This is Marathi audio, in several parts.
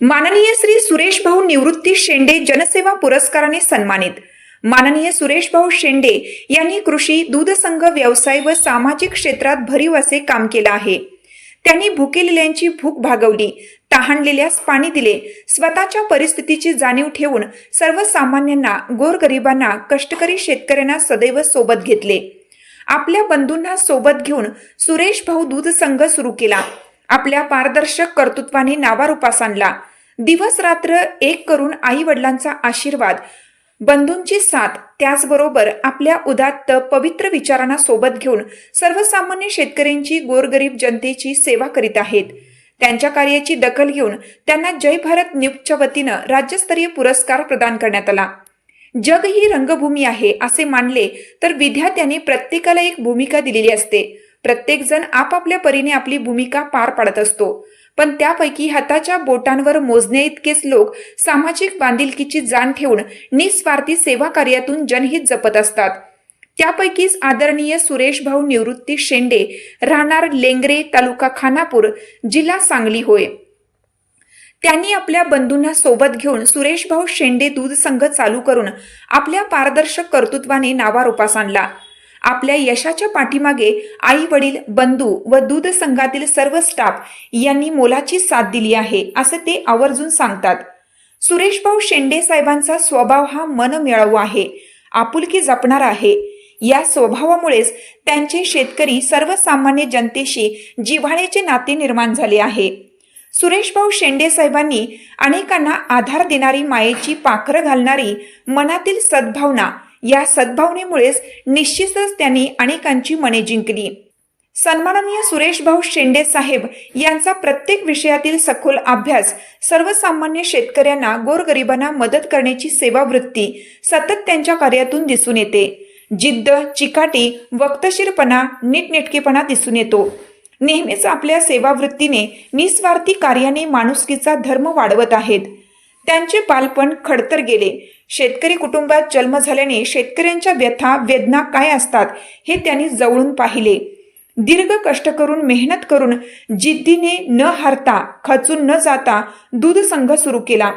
माननीय श्री सुरेश भाऊ निवृत्ती शेंडे जनसेवा पुरस्काराने सन्मानित. माननीय सुरेश भाऊ शेंडे यांनी कृषी दूध संघ व्यवसाय व सामाजिक क्षेत्रात भरीव असे काम केलं आहे. त्यांनी भुकेलेल्यांची भूक भागवली तहानलेल्यास पाणी दिले स्वतःच्या परिस्थितीची जाणीव ठेवून सर्वसामान्यांना गोरगरिबांना कष्टकरी शेतकऱ्यांना सदैव सोबत घेतले. आपल्या बंधूंना सोबत घेऊन सुरेश भाऊ दूध संघ सुरू केला. आपल्या पारदर्शक कर्तृत्वाने नावारूपास आणला. दिवस रात्र एक करून आई वडिलांचा आशीर्वाद. बंधूंची साथ त्याचबरोबर आपल्या उदात्त पवित्र विचारांना सोबत घेऊन सर्वसामान्य शेतकऱ्यांची गोरगरीब जनतेची सेवा करीत आहेत. त्यांच्या कार्याची दखल घेऊन त्यांना जय भारत न्यूजच्या वतीनं राज्यस्तरीय पुरस्कार प्रदान करण्यात आला. जग ही रंगभूमी आहे असे मानले तर विद्यार्थ्यांनी प्रत्येकाला एक भूमिका दिलेली असते. प्रत्येकजण आपापल्या परीने आपली भूमिका पार पाडत असतो. पण त्यापैकी हाताच्या बोटांवर मोजणे इतकेच लोक सामाजिक बांधिलकीची जाण ठेवून निस्वार्थी सेवा कार्यातून जनहित जपत असतात. त्यापैकीच आदरणीय सुरेश भाऊ निवृत्ती शेंडे राहणार लेंगरे तालुका खानापूर जिल्हा सांगली होय. त्यांनी आपल्या बंधूंना सोबत घेऊन सुरेश भाऊ शेंडे दूध संघ चालू करून आपल्या पारदर्शक कर्तृत्वाने नावारोपास आणला. आपल्या यशाच्या पाठीमागे आई वडील बंधू व दूध संघातील सर्व स्टाफ यांनी मोलाची साथ दिली आहे असं ते आवर्जून सांगतात. सुरेश भाऊ शेंडे साहेबांचा स्वभाव हा मनमिळावू आहे आपुलकी जपणार आहे. या स्वभावामुळेच त्यांचे शेतकरी सर्वसामान्य जनतेशी जिव्हाळ्याचे नाते निर्माण झाले आहे. सुरेशभाऊ शेंडे साहेबांनी अनेकांना आधार देणारी मायेची पाखरं घालणारी मनातील सद्भावना या सद्भावनेमुळेच निश्चितच त्यांनी अनेकांची मने जिंकली. सन्माननीय सुरेश भाऊ शेंडे साहेब यांचा प्रत्येक विषयातील सखोल अभ्यास सर्वसामान्य शेतकऱ्यांना गोरगरिबांना मदत करण्याची सेवावृत्ती सतत त्यांच्या कार्यातून दिसून येते. जिद्द चिकाटी वक्तशीरपणा नीटनेटकेपणा दिसून येतो. नेहमीच आपल्या सेवावृत्तीने निस्वार्थी कार्याने माणुसकीचा धर्म वाढवत आहेत. त्यांचे बालपण खडतर गेले. शेतकरी कुटुंबात जन्म झाल्याने शेतकऱ्यांच्या व्यथा वेदना काय असतात हे त्यांनी जवळून पाहिले. दीर्घ कष्ट करून मेहनत करून जिद्दीने न हारता खचून न जाता दूध संघ सुरू केला.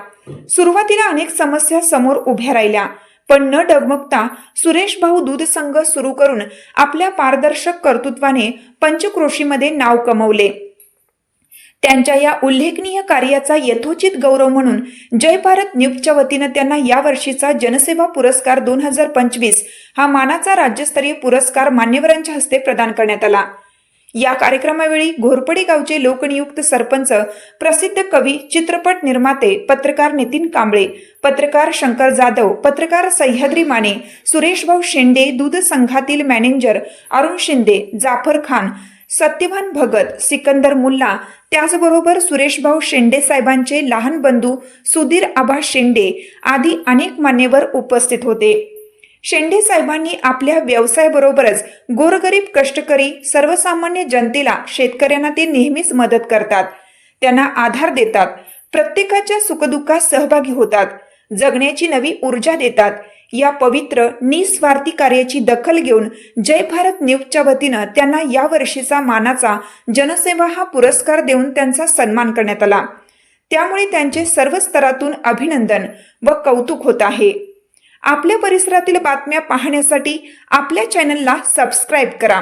सुरुवातीला अनेक समस्या समोर उभ्या राहिल्या पण न डगमगता सुरेश भाऊ दूध संघ सुरू करून आपल्या पारदर्शक कर्तृत्वाने पंचक्रोशीमध्ये नाव कमवले. त्यांच्या या उल्लेखनीय कार्याचा यथोचित गौरव म्हणून जय भारत न्यूजच्या वतीनं त्यांना या वर्षीचा जनसेवा पुरस्कार दोन हजार पंचवीस हा मानाचा राज्यस्तरीय पुरस्कार मान्यवरांच्या हस्ते प्रदान करण्यात आला. या कार्यक्रमावेळी घोरपडी गावचे लोकनियुक्त सरपंच प्रसिद्ध कवी चित्रपट निर्माते पत्रकार नितीन कांबळे पत्रकार शंकर जाधव पत्रकार सह्याद्री माने सुरेशभाऊ शेंडे दूध संघातील मॅनेजर अरुण शिंदे जाफर खान सत्यवान भगत सिकंदर मुल्ला त्याचबरोबर सुरेशभाऊ शेंडे साहेबांचे लहान बंधू सुधीर आबा शेंडे आदी अनेक मान्यवर उपस्थित होते. शेंडे साहेबांनी आपल्या व्यवसायाबरोबरच गोरगरीब कष्टकरी सर्वसामान्य जनतेला शेतकऱ्यांना ते नेहमीच मदत करतात. त्यांना आधार देतात. प्रत्येकाच्या सुखदुःखात सहभागी होतात. जगण्याची नवी ऊर्जा देतात. या पवित्र निस्वार्थी कार्याची दखल घेऊन जय भारत न्यूजच्या वतीनं त्यांना या वर्षीचा मानाचा जनसेवा हा पुरस्कार देऊन त्यांचा सन्मान करण्यात आला. त्यामुळे त्यांचे सर्व स्तरातून अभिनंदन व कौतुक होत आहे. आपल्या परिसरातील बातम्या पाहण्यासाठी आपल्या चॅनलला सबस्क्राईब करा.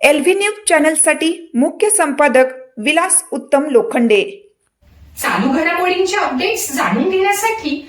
एल व्ही न्यूज चॅनलसाठी मुख्य संपादक विलास उत्तम लोखंडे. चालू घडामोडींचे अपडेट्स जाणून घेण्यासाठी